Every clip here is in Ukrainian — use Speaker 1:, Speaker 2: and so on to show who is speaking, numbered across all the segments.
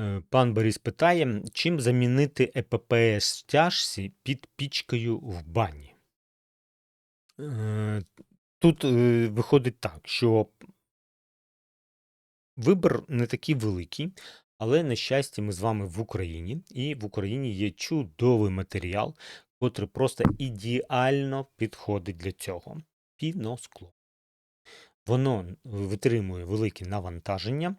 Speaker 1: Е, Пан Борис питає, чим замінити ЕППС стяжці під пічкою в бані? Е, Тут е, виходить так, що вибір не такий великий, але, на щастя, ми з вами в Україні, і в Україні є чудовий матеріал, котрий просто ідеально підходить для цього. Піноскло. Воно витримує великі навантаження,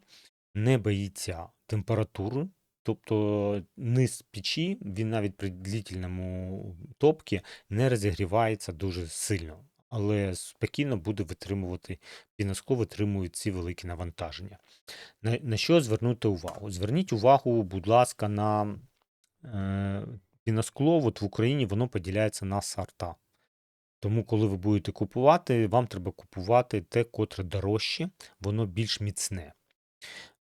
Speaker 1: не боїться температури, тобто низ печі, він навіть при длительному топці не розігрівається дуже сильно, але спокійно буде витримувати, піноскло витримує ці великі навантаження. На, на що звернути увагу? Зверніть увагу, будь ласка, на е, піноскло. От в Україні воно поділяється на сорта. Тому, коли ви будете купувати, вам треба купувати те, котре дорожче, воно більш міцне.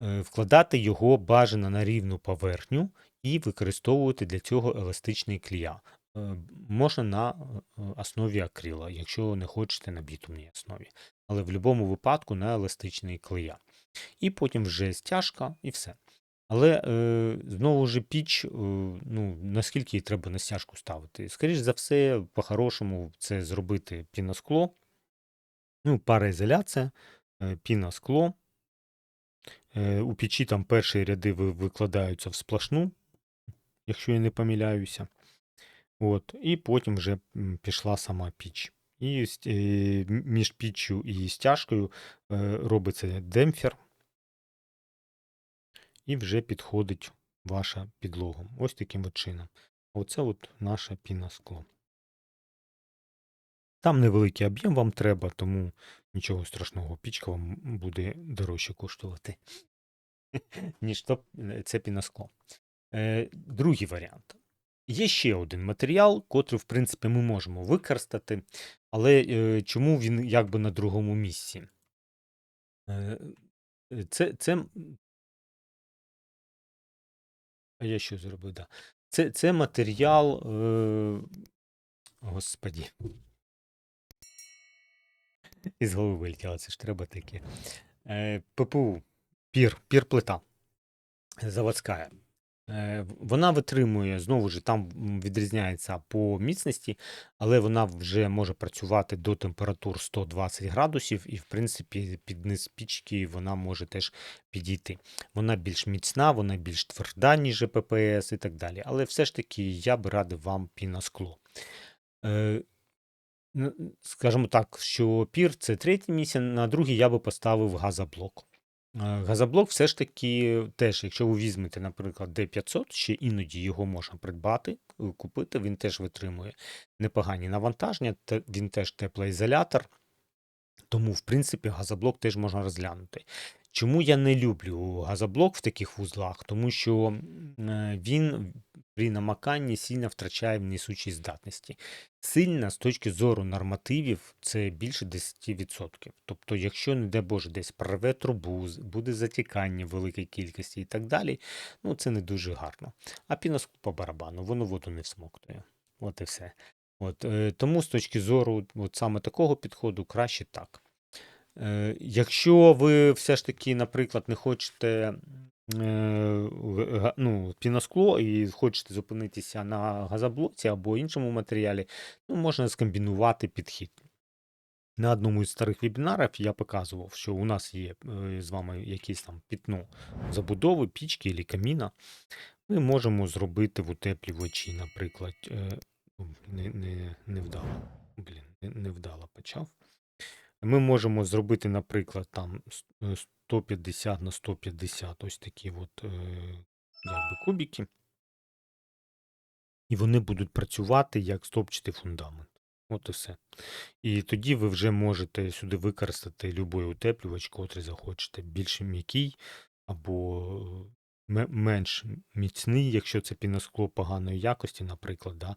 Speaker 1: Е, Вкладати його бажано на рівну поверхню і використовувати для цього еластичний клія. Е, Можна на е, основі акрила, якщо не хочете на бітумній основі. Але в будь-якому випадку на еластичний клея. І потім вже стяжка і все. Але е, знову ж піч, е, ну, наскільки її треба на стяжку ставити? Скоріше за все, по-хорошому, це зробити піноскло, ну, пароізоляція, е, піноскло. Е, у печі там перші ряди викладаються в сплошну, якщо я не помиляюся. От, і потім вже пішла сама піч. І е, між піччю і стяжкою е, робиться демпфер, і вже підходить ваша підлога. Ось таким от чином. Оце от наше піноскло. Там невеликий об'єм вам треба, тому нічого страшного, пічка вам буде дорожче коштувати, ніж то, е, це піноскло. Е, другий варіант. Є ще один матеріал, котрий, в принципі, ми можемо використати, але е, чому він якби на другому місці? Е, це, це... А я що зробив? Да. Це, це матеріал. Е... Господі. Із голови вилетіло, це ж треба таке. Е, ППУ. Пір, пір-плита. Заводська. Е, Вона витримує, знову ж, там відрізняється по міцності, але вона вже може працювати до температур 120 градусів, і, в принципі, під низ пічки вона може теж підійти. Вона більш міцна, вона більш тверда, ніж ППС і так далі. Але все ж таки я би радив вам піноскло. Скажімо так, що пір це третє місце, на другий я би поставив газоблок. Е, Газоблок все ж таки теж, якщо ви візьмете, наприклад, D500, ще іноді його можна придбати, е, купити, він теж витримує непогані навантаження, він теж теплоізолятор, тому, в принципі, газоблок теж можна розглянути. Чому я не люблю газоблок в таких вузлах? Тому що е, він при намаканні сильно втрачає в несучій здатності. Сильно з точки зору нормативів це більше 10%. Тобто, якщо, не дай Боже, десь прорве трубу, буде затікання в великій кількості і так далі, ну це не дуже гарно. А піноскло по барабану, воно воду не всмоктує. От і все. От, е, тому з точки зору от саме такого підходу краще так. Е, Якщо ви все ж таки, наприклад, не хочете е, ну, піноскло і хочете зупинитися на газоблоці або іншому матеріалі, ну, можна скомбінувати підхід. На одному із старих вебінарів я показував, що у нас є е, з вами якесь там пітно забудови, пічки або каміна. Ми можемо зробити в утеплювачі, наприклад, о, не, не, не вдало. Блін, не, не вдало почав. Ми можемо зробити, наприклад, там е, 150 на 150 ось такі от, е, якби кубики. І вони будуть працювати як стопчатий фундамент. От і все. І тоді ви вже можете сюди використати будь-який утеплювач, котрий захочете, більш м'який або менш міцний, якщо це піноскло поганої якості, наприклад, да,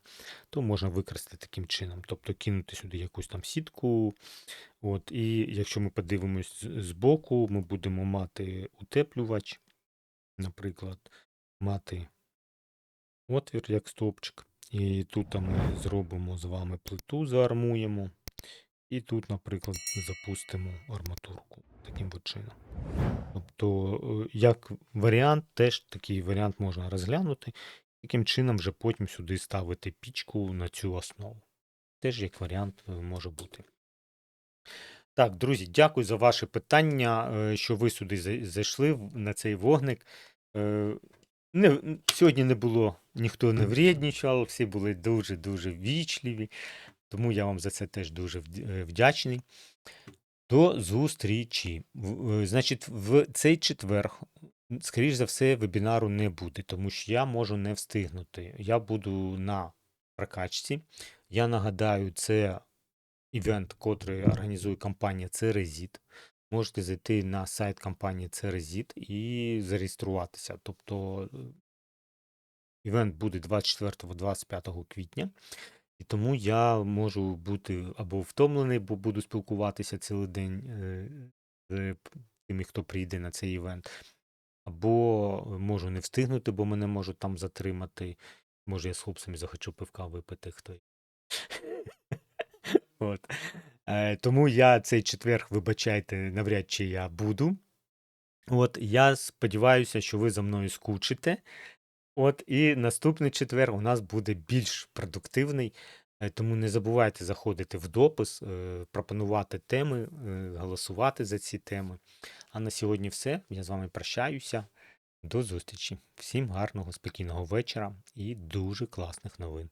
Speaker 1: то можна використати таким чином. Тобто кинути сюди якусь там сітку. От, і якщо ми подивимось з- збоку, ми будемо мати утеплювач, наприклад, мати отвір як стовпчик. І тут ми зробимо з вами плиту, заармуємо. І тут, наприклад, запустимо арматурку таким от чином. Тобто, е, як варіант, теж такий варіант можна розглянути. Таким чином вже потім сюди ставити пічку на цю основу. Теж як варіант е, може бути. Так, друзі, дякую за ваше питання, е, що ви сюди зайшли на цей вогник. Не, сьогодні не було, ніхто не вредничав, всі були дуже-дуже вічливі, тому я вам за це теж дуже е, вдячний. До зустрічі. Е, Значить, в цей четвер, скоріш за все, вебінару не буде, тому що я можу не встигнути. Я буду на прокачці. Я нагадаю, це івент, котрий організує компанія Церезіт. Можете зайти на сайт компанії Церезіт і зареєструватися. Тобто е, івент буде 24-25 квітня. І тому я можу бути або втомлений, бо буду спілкуватися цілий день е, з тими, хто прийде на цей івент, або можу не встигнути, бо мене можуть там затримати. Може, я з хлопцями захочу пивка випити хто. От. Е, тому я цей четверг, вибачайте, навряд чи я буду. От, я сподіваюся, що ви за мною скучите. От, і наступний четвер у нас буде більш продуктивний. Е, Тому не забувайте заходити в допис, е, пропонувати теми, е, голосувати за ці теми. А на сьогодні все. Я з вами прощаюся. До зустрічі. Всім гарного, спокійного вечора і дуже класних новин.